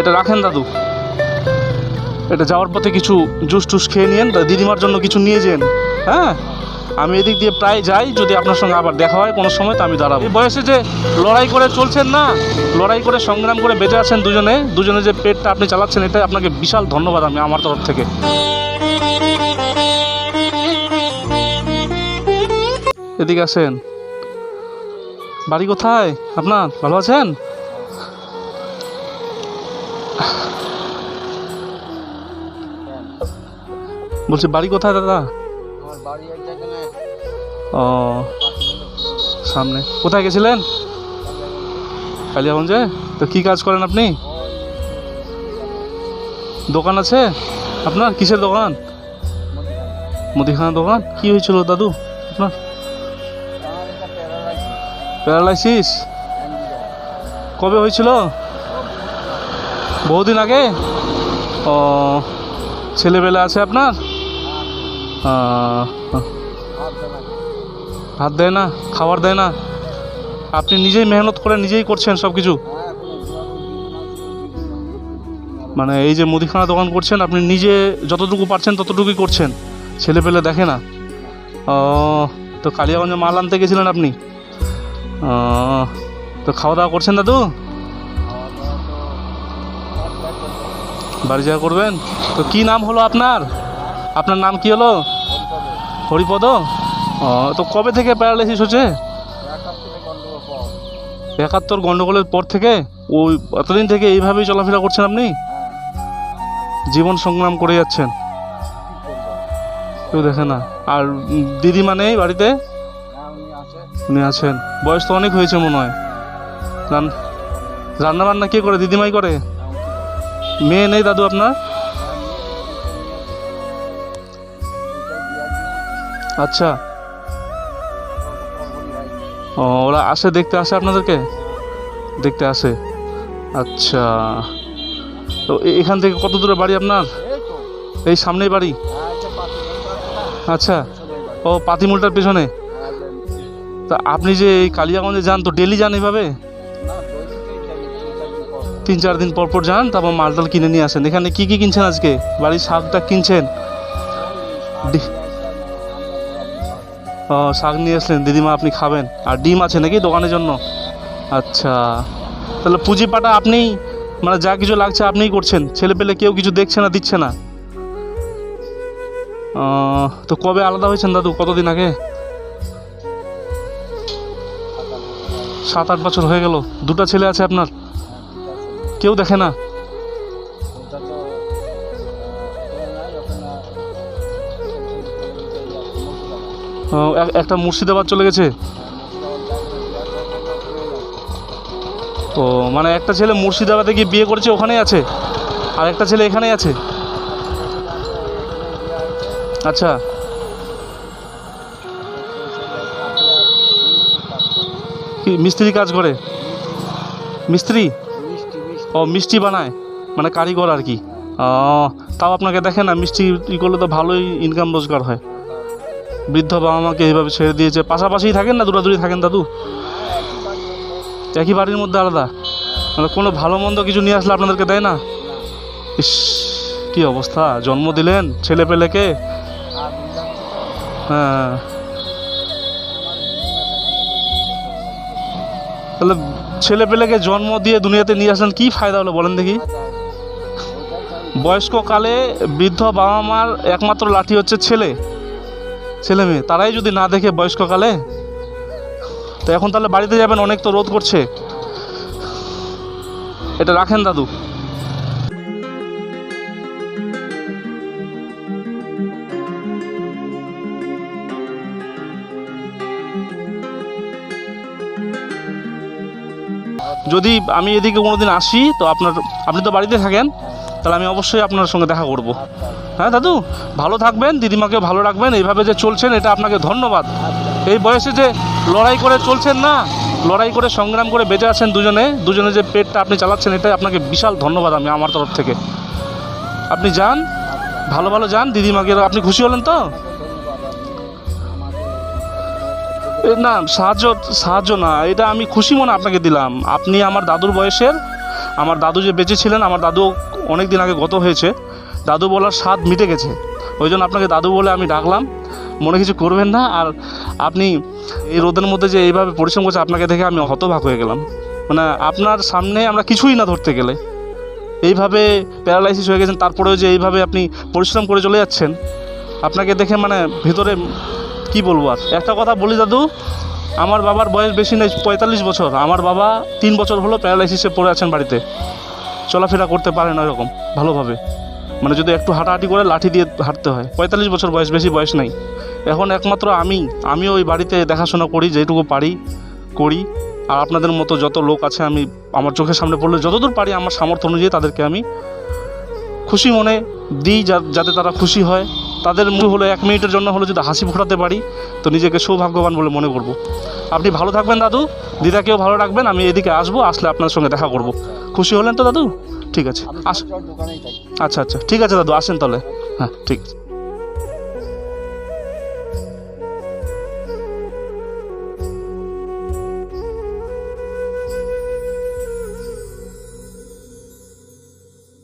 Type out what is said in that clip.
এটা রাখেন দাদু। এটা যাওয়ার পথে কিছু জুস টুস খেয়ে নিয়েন দিদিমার জন্য কিছু নিয়ে যেন। হ্যাঁ? আমি এদিক দিয়ে প্রায় যাই, যদি আপনার সঙ্গে আবার দেখা হয় কোনো সময়, তো আমি দাঁড়াবো। বয়সে যে লড়াই করে চলছেন না, লড়াই করে সংগ্রাম করে বেঁচে আছেন দুজনে দুজনে যে পেটটা আপনি চালাচ্ছেন এটা আপনাকে বিশাল ধন্যবাদ আমি আমার তরফ থেকে। এদিকে আসেন। বাড়ি কোথায়? আপনার ভালো আছেন? বলছি বাড়ি কোথায় দাদা? আমার বাড়ি এক জায়গায় ও সামনে। কোথায় গেছিলেন? কালিয়াগঞ্জে? তো কি কাজ করেন আপনি? দোকান আছে? আপনার কিসের দোকান? মুদিখানা দোকান? কি হয়েছিল দাদু আপনার? প্যারালাইসিস? কবে হয়েছিল? বহুদিন আগে? ও ছেলেবেলা আছে আপনার? হাত দেয় না, খাবার দেয় না। আপনি নিজেই মেহনত করে নিজেই করছেন সব কিছু মানে এই যে মুদিখানা দোকান করছেন, আপনি নিজে যতটুকু পারছেন ততটুকুই করছেন। ছেলে পেলে দেখে না। ও, তো কালিয়াগঞ্জে মাল আনতে গেছিলেন আপনি? তো খাওয়া দাওয়া করছেন দাদু? বাড়ি যাওয়া করবেন? তো কি নাম হলো আপনার? আপনার নাম কি হলো? হরিপদ? ও তো কবে থেকে প্যারালাইসিস হচ্ছে? একাত্তরে গন্ডগোল পর থেকে? ওই এতদিন থেকে এইভাবেই চলাফেরা করছেন আপনি? জীবন সংগ্রাম করে যাচ্ছেন। কেউ দেখে না। আর উম, দিদিমা নেই বাড়িতে? উনি আছেন। বয়স তো অনেক হয়েছে মনে হয়। রান রান্না বান্না কে করে? দিদিমাই করে? মেয়ে নেই দাদু আপনার? আচ্ছা। ও, ওরা আসে, দেখতে আসে আপনাদেরকে? দেখতে আসে। আচ্ছা। তো এখান থেকে কত দূরে বাড়ি আপনার? এই সামনেই বাড়ি? আচ্ছা। ও, পাতিমুলটার পেছনে? তা আপনি যে এই কালিয়াগঞ্জে যান, তো ডেলি যান এইভাবে? তিন চার দিন পর পর। যান, তারপর মালটাল কিনে নিয়ে আসেন। এখানে কি কি কিনছেন আজকে? বাড়ির শাকটা কিনছেন? শাক নিয়ে আসলেন দিদিমা, আপনি খাবেন। আর ডিম আছে নাকি দোকানের জন্য? আচ্ছা। তাহলে পুঁজিপাটা আপনি মানে যা কিছু লাগছে আপনিই করছেন। ছেলে পেলে কেউ কিছু দেখছে না, দিচ্ছে না। তো কবে আলাদা হয়েছেন দাদু? কতদিন আগে? সাত আট বছর হয়ে গেল। দুটো ছেলে আছে আপনার? কেউ দেখে না? একটা মুর্শিদাবাদ চলে গেছে? তো মানে একটা ছেলে মুর্শিদাবাদে গিয়ে বিয়ে করেছে, ওখানেই আছে? আর একটা ছেলে এখানেই আছে? আচ্ছা। কি, মিস্ত্রি কাজ করে? মিস্ত্রি? ও, মিষ্টি বানায় মানে কারিগর আর কি। ও, তাও আপনাকে দেখে না, মিষ্টি করলে তো ভালোই ইনকাম রোজগার হয়। বৃদ্ধ বাবা মাকে এইভাবে ছেড়ে দিয়েছে। পাশাপাশিই থাকেন না দূরাদূরি থাকেন দাদু? একই বাড়ির মধ্যে আলাদা। মানে কোনো ভালো মন্দ কিছু নিয়ে আসলে আপনাদেরকে দেয় না? ইস, কি অবস্থা? জন্ম দিলেন ছেলে পেলেকে? হ্যাঁ। তাহলে ছেলে পেলেকে জন্ম দিয়ে দুনিয়াতে নিয়ে আসলেন, কি ফায়দা হলো বলেন দেখি? বয়স্ক কালে বৃদ্ধ বাবা মার একমাত্র লাঠি হচ্ছে ছেলে। ছেলে মেয়ে তারাই যদি না দেখে বয়স্ককালে, তো এখন তাহলে বাড়িতে যাবেন, অনেক তো রোদ করছে। এটা রাখেন দাদু। যদি আমি এদিকে কোনোদিন আসি, তো আপনার, আপনি তো বাড়িতে থাকেন তাহলে আমি অবশ্যই আপনার সঙ্গে দেখা করব। হ্যাঁ দাদু? ভালো থাকবেন, দিদিমাকে ভালো রাখবেন, এইভাবে যে চলছেন, এটা আপনাকে ধন্যবাদ। এই বয়সে যে লড়াই করে চলছেন না, লড়াই করে সংগ্রাম করে বেঁচে আছেন দুজনে দুজনে যে পেটটা আপনি চালাচ্ছেন এটা আপনাকে বিশাল ধন্যবাদ আমি আমার তরফ থেকে। আপনি যান, ভালো ভালো যান, দিদিমাকে আপনি খুশি হলেন তো? না, সাহায্য সাহায্য না, এটা আমি খুশি মনে আপনাকে দিলাম। আপনি আমার দাদুর বয়সের, আমার দাদু যে বেঁচে ছিলেন, আমার দাদু অনেক দিন আগে গত হয়েছে। দাদু বলার স্বাদ মিটে গেছে। ওই জন্য আপনাকে দাদু বলে আমি ডাকলাম। মনে কিছু করবেন না, আর আপনি এই রোদের মধ্যে যে এইভাবে পরিশ্রম করছে, আপনাকে দেখে আমি হতবাক হয়ে গেলাম। মানে আপনার সামনে আমরা কিছুই না ধরতে গেলে। এইভাবে প্যারালাইসিস হয়ে গেছেন, তারপরেও যে এইভাবে আপনি পরিশ্রম করে চলে যাচ্ছেন, আপনাকে দেখে মানে ভিতরে কি বলব আর? একটা কথা বলি দাদু, আমার বাবার বয়স বেশি নেই, পঁয়তাল্লিশ বছর। আমার বাবা তিন বছর হলো প্যারালাইসিসে পড়ে আছেন বাড়িতে। চলাফেরা করতে পারে না এরকম, ভালোভাবে। মানে যদি একটু হাঁটাহাঁটি করে লাঠি দিয়ে হাঁটতে হয়, পঁয়তাল্লিশ বছর বয়স, বেশি বয়স নাই। এখন একমাত্র আমি, আমিও ওই বাড়িতে দেখাশোনা করি, যেটুকু পারি, করি। আর আপনাদের মতো যত লোক আছে, আমি আমার চোখের সামনে পড়লে যতদূর পারি, আমার সামর্থ্য অনুযায়ী তাদেরকে আমি খুশি মনে দিই যাতে তারা খুশি হয়। তাদের মুখ হলো এক মিনিটের জন্য হলো যদি হাসি ফোটাতে পারি, তো নিজেকে সৌভাগ্যবান বলে মনে করব। আপনি ভালো থাকবেন দাদু, দিদাকেও ভালো রাখবেন, আমি এদিকে আসব, আসলে আপনার সঙ্গে দেখা করব। খুশি হলেন তো দাদু? ঠিক আছে আচ্ছা আচ্ছা ঠিক আছে দাদু আসেন তাহলে। হ্যাঁ ঠিক আছে।